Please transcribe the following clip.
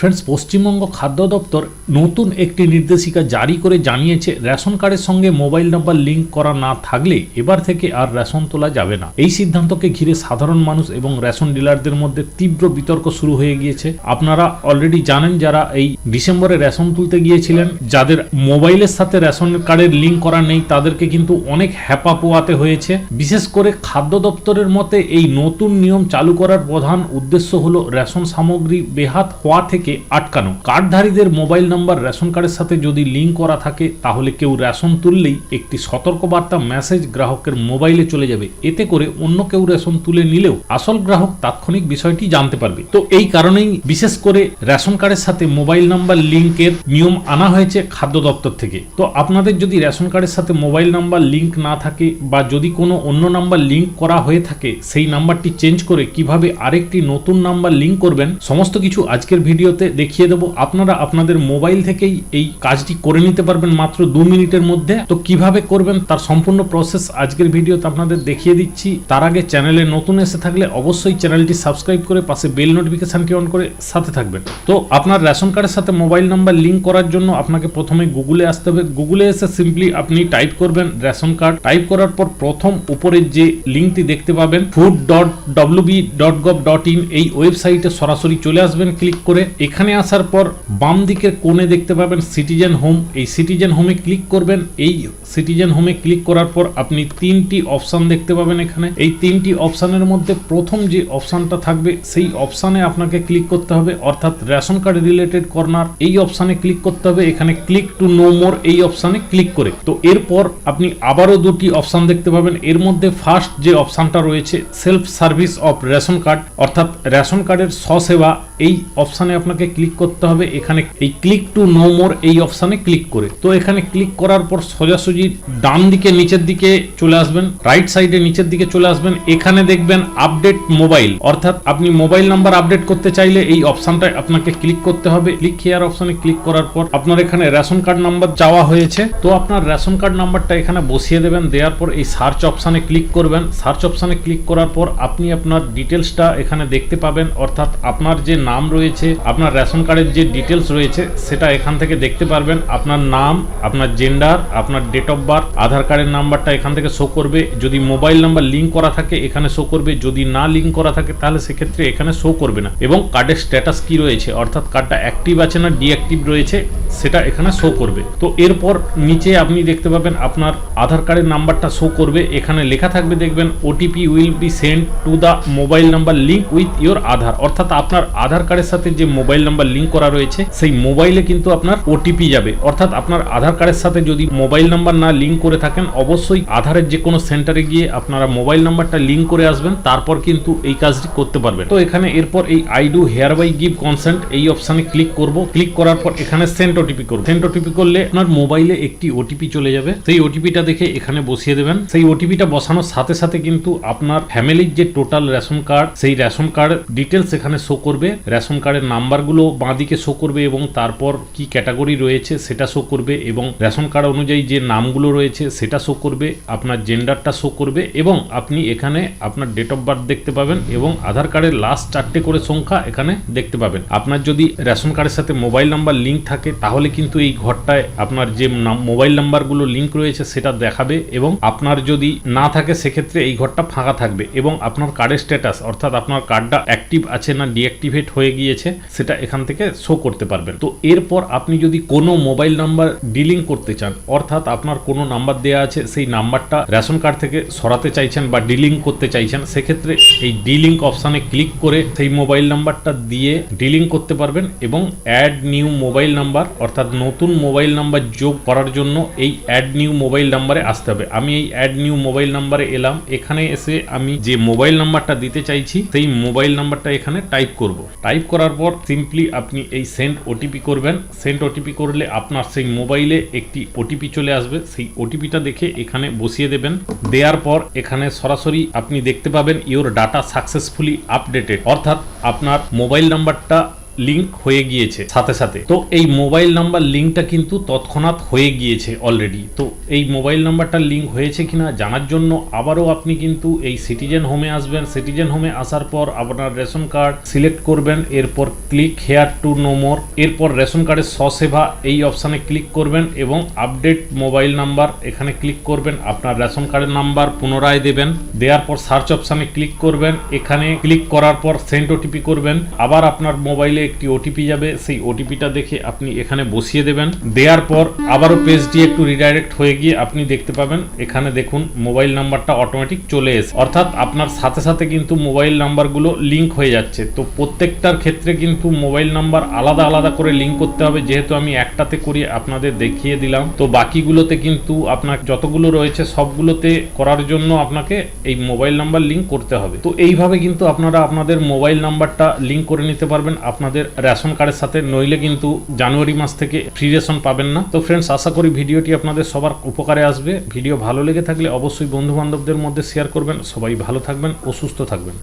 Friends Paschimbanga খাদ্য দপ্তর নতুন একটি নির্দেশিকা জারি করে জানিয়েছে, রেশন কার্ডের সঙ্গে মোবাইল নাম্বার লিংক করা না থাকলে এবার থেকে আর রেশন তোলা যাবে না। এই সিদ্ধান্তকে ঘিরে সাধারণ মানুষ এবং রেশন ডিলারদের মধ্যে তীব্র বিতর্ক শুরু হয়ে গিয়েছে। আপনারা অলরেডি জানেন যারা এই ডিসেম্বরে রেশন তুলতে গিয়েছিলেন, যাদের মোবাইলের সাথে রেশন কার্ডের লিঙ্ক করা নেই, তাদেরকে কিন্তু অনেক হ্যাপা পোয়াতে হয়েছে। বিশেষ করে খাদ্য দপ্তরের মতে, এই নতুন নিয়ম চালু করার প্রধান উদ্দেশ্য হলো রেশন সামগ্রী বেহাত হওয়া থেকে আটকানো। কার্ডধারীদের মোবাইল নাম্বার, রেশন কার্ডের সাথে যদি লিঙ্ক করা থাকে, তাহলে কেউ রেশন তুললেই একটি সতর্কবার্তা মেসেজ গ্রাহকের মোবাইলে চলে যাবে। এতে করে অন্য কেউ রেশন তুলে নিলেও আসল গ্রাহক তাৎক্ষণিক বিষয়টি জানতে পারবে। তো এই কারণেই বিশেষ করে রেশন কার্ডের সাথে মোবাইল নাম্বার লিংকের নিয়ম আনা হয়েছে খাদ্য দপ্তর থেকে। তো আপনাদের যদি রেশন কার্ডের সাথে মোবাইল নাম্বার লিঙ্ক না থাকে বা যদি কোনো অন্য নাম্বার লিঙ্ক করা হয়ে থাকে, সেই নাম্বারটি চেঞ্জ করে কীভাবে আরেকটি নতুন নাম্বার লিঙ্ক করবেন, সমস্ত কিছু আজকের ভিডিওতে দেখিয়ে দেবো। আপনারা আপনাদের মোবাইল থেকেই এই কাজটি করে নিতে পারবেন মাত্র দু মিনিটের মধ্যে। তো কীভাবে করবেন তার সম্পূর্ণ প্রসেস আজকের ভিডিওতে আপনাদের দেখিয়ে দিচ্ছি। তার আগে চ্যানেলে নতুন এসে থাকলে অবশ্যই চ্যানেলটি সাবস্ক্রাইব করে পাশে বেল নোটিফিকেশনটি অন করে সাথে থাকবেন। তো আপনার রেশন কার্ডের সাথে মোবাইল নাম্বার লিঙ্ক করার জন্য আপনাকে প্রথমে গুগলে আসতে হবে। গুগলে এসে সিম্পলি আপনি টাইপ করবেন রেশন কার্ড। টাইপ করার পর প্রথম উপরের যে লিঙ্কটি দেখতে পাবেন food dot WB dot gov dot in এই ওয়েবসাইটে সরাসরি চলে আসবেন। ক্লিক করে এখানে আসার পর বাম দিকের কোণে দেখতে পাবেন সিটিজেন হোম এই সিটিজেন হোমে ক্লিক করবেন। এই সিটিজেন হোমে ক্লিক করার পর আপনি তিনটি অপশান দেখতে পাবেন এখানে। এই তিনটি অপশানের মধ্যে প্রথম যে অপশানটা থাকবে, সেই অপশানে আপনাকে ক্লিক করতে হবে, অর্থাৎ রেশন কার্ড রিলেটেড কর্নার এই অপশানে ক্লিক করতে হবে, এখানে ক্লিক টু নো মোর এই অপশানে ক্লিক করে। তো এরপর আপনি আবারও দুটি অপশান দেখতে পাবেন। এর মধ্যে ফার্স্ট যে অপশানটা রয়েছে self service of ration card অর্থাৎ রেশন কার্ডের স্বসেবা। এই অপশানে আপনাকে ক্লিক করতে হবে, এখানে এই ক্লিক টু নো মোর এই অপশানে ক্লিক করে। তো এখানে ক্লিক করার পর সোজাসুজি ডান দিকে, নিচের দিকে চলে আসবেন রাইট সাইডে নিচের দিকে চলে আসবেন, এখানে দেখবেন আপডেট মোবাইল অর্থাৎ আপনি মোবাইল নাম্বার আপডেট করতে চাইলে এই অপশনটায় আপনাকে ক্লিক করতে হবে। ক্লিক হেয়ার অপশানে ক্লিক করার পর আপনার এখানে রেশন কার্ড নাম্বার চাওয়া হয়েছে। তো আপনার রেশন কার্ড নাম্বারটা এখানে বসিয়ে দেবেন, দেওয়ার পর এই সার্চ অপশানে ক্লিক করবেন। সার্চ অপশানে ক্লিক করার পর আপনি আপনার ডিটেলসটা এখানে দেখতে পাবেন। অর্থাৎ আপনার যে নাম রয়েছে, আপনার রেশন কার্ডের যে ডিটেলস রয়েছে, সেটা এখান থেকে দেখতে পারবেন। আপনার নাম, আপনার জেন্ডার আপনার ডেট অফ বার্থ আধার কার্ডের নাম্বারটা এখান থেকে শো করবে। যদি মোবাইল নাম্বার লিঙ্ক করা থাকে, এখানে শো করবে। যদি না লিঙ্ক করা থাকে, তাহলে সেক্ষেত্রে এখানে শো করবে না। এবং কার্ডের স্ট্যাটাস কি রয়েছে? অর্থাৎ কার্ডটা অ্যাক্টিভ আছে না ডিঅ্যাক্টিভ রয়েছে, সেটা এখানে শো করবে। তো এরপর নিচে আপনি দেখতে পাবেন, আপনার আধার কার্ডের নাম্বারটা শো করবে। এখানে লেখা থাকবে, দেখবেন OTP will be send to the mobile number link with your Aadhaar. অর্থাৎ আপনার আধার কার্ডের সাথে যে মোবাইল নাম্বার লিঙ্ক করা রয়েছে, সেই মোবাইলে কিন্তু আপনার ওটিপি যাবে। অর্থাৎ আপনার আধার কার্ডের সাথে যদি মোবাইল নাম্বার না লিঙ্ক করে থাকেন, অবশ্যই আধারের যে কোনো সেন্টারে গিয়ে আপনারা মোবাইল নাম্বারটা লিঙ্ক করে আসবেন, তারপর কিন্তু এই কাজটি করতে পারবেন। তো এখানে এরপর এই I do hereby give consent এই অপশানে ক্লিক করব। ক্লিক করার পর এখানে সেন্ট ওটিপি করব। সেন্ট ওটিপি করলে আপনার মোবাইলে একটি ওটিপি চলে যাবে। সেই ওটিপিটা দেখে এখানে বসিয়ে দেবেন। সেই ওটিপিটা বসানোর সাথে সাথে কিন্তু আপনার ফ্যামিলির যে টোটাল রেশন কার্ড সেই রেশন কার্ড ডিটেলস এখানে শো করবে। রেশন কার্ডের নাম্বারগুলো বাঁদিকে শো করবে এবং তারপর কি ক্যাটাগরি রয়েছে সেটা শো করবে এবং রেশন কার্ড অনুযায়ী যে নামগুলো রয়েছে সেটা শো করবে, আপনার জেন্ডারটা শো করবে এবং আপনি এখানে আপনার ডেট অফ বার্থ দেখতে পাবেন এবং আধার কার্ডের লাস্ট চারটে করে সংখ্যা এখানে দেখতে পাবেন। আপনার যদি রেশন কার্ডের সাথে মোবাইল নাম্বার লিঙ্ক থাকে, তাহলে কিন্তু এই ঘরটায় আপনার যে মোবাইল নাম্বারগুলো লিঙ্ক রয়েছে সেটা দেখাবে এবং আপনার যদি না থাকে সেক্ষেত্রে এই ঘরটা ফাঁকা থাকবে এবং আপনার কার্ডের স্ট্যাটাস অর্থাৎ আপনার কার্ডটা অ্যাক্টিভ আছে না ডিঅ্যাক্টিভেট হয়ে গিয়েছে, সেটা এখান থেকে শো করতে পারবেন। তো এরপর আপনি যদি কোনো মোবাইল নাম্বার ডিলিং করতে চান, অর্থাৎ আপনার কোনো নাম্বার দেওয়া আছে, সেই নাম্বারটা রেশন কার্ড থেকে সরাতে চাইছেন বা ডিলিং করতে চাইছেন, সেক্ষেত্রে এই ডিলিং অপশানে ক্লিক করে সেই মোবাইল নাম্বারটা দিয়ে ডিলিং করতে পারবেন এবং অ্যাড নিউ মোবাইল নাম্বার অর্থাৎ নতুন মোবাইল নাম্বার যোগ করার জন্য এই অ্যাড নিউ মোবাইল নাম্বারে আসতে হবে। আমি এই অ্যাড নিউ মোবাইল নাম্বারে এলাম। এখানে এসে আমি যে মোবাইল নাম্বারটা দিতে চাইছি, সেই মোবাইল নাম্বারটা এখানে টাইপ করব। টাইপ করার পর সিম্পলি আপনি এই সেন্ড ওটিপি করবেন। সেন্ড ওটিপি করলে আপনার সেই মোবাইলে একটি ওটিপি চলে আসবে। সেই ওটিপিটা দেখে এখানে বসিয়ে দেবেন। দেওয়ার পর এখানে সরাসরি আপনি দেখতে পাবেন ইওর ডাটা সাকসেসফুলি আপডেটেড অর্থাৎ আপনার মোবাইল নাম্বারটা লিংক হয়ে গিয়েছে সাথে সাথে। তো এই মোবাইল নাম্বার লিঙ্কটা কিন্তু তৎক্ষণাৎ হয়ে গিয়েছে অলরেডি তো এই মোবাইল নাম্বারটা লিঙ্ক হয়েছে কিনা জানার জন্য আবারও আপনি কিন্তু এই সিটিজেন হোমে আসবেন। সিটিজেন হোমে আসার পর আপনার রেশন কার্ড সিলেক্ট করবেন, এরপর click here to know more এরপর রেশন কার্ডের স্বসেবা এই অপশানে ক্লিক করবেন এবং আপডেট মোবাইল নাম্বার এখানে ক্লিক করবেন, আপনার রেশন কার্ডের নাম্বার পুনরায় দেবেন, দেওয়ার পর সার্চ অপশানে ক্লিক করবেন, এখানে ক্লিক করার পর সেন্ট ওটিপি করবেন, আবার আপনার মোবাইলে একটি ওটিপি যাবে, সেই ওটিপিটা দেখে আপনি এখানে বসিয়ে দেবেন। দেওয়ার পর আবারও পেজ দিয়ে একটু রিডাইরেক্ট হয়ে গিয়ে আপনি দেখতে পাবেন, এখানে দেখুন মোবাইল নাম্বারটা অটোমেটিক চলে এসে অর্থাৎ আপনার সাথে সাথে কিন্তু মোবাইল নাম্বারগুলো লিংক হয়ে যাচ্ছে। তো প্রত্যেকটার ক্ষেত্রে কিন্তু মোবাইল নাম্বার আলাদা আলাদা করে লিংক করতে হবে। যেহেতু আমি একটাতে করি আপনাদের দেখিয়ে দিলাম, তো বাকিগুলোতে কিন্তু আপনার যতগুলো রয়েছে সবগুলোতে করার জন্য আপনাকে এই মোবাইল নাম্বার লিংক করতে হবে। তো এইভাবে কিন্তু আপনারা আপনাদের মোবাইল নাম্বারটা লিংক করে নিতে পারবেন। আপনাদের রেশন কার্ডের সাথে নইলে কিন্তু জানুয়ারি মাস থেকে ফ্রি রেশন পাবেন না। তো ফ্রেন্ডস আশা করি ভিডিওটি আপনাদের সবার উপকারে আসবে। ভিডিও ভালো লেগে থাকলে অবশ্যই বন্ধু বান্ধবদের মধ্যে শেয়ার করবেন। সবাই ভালো থাকবেন ও সুস্থ থাকবেন।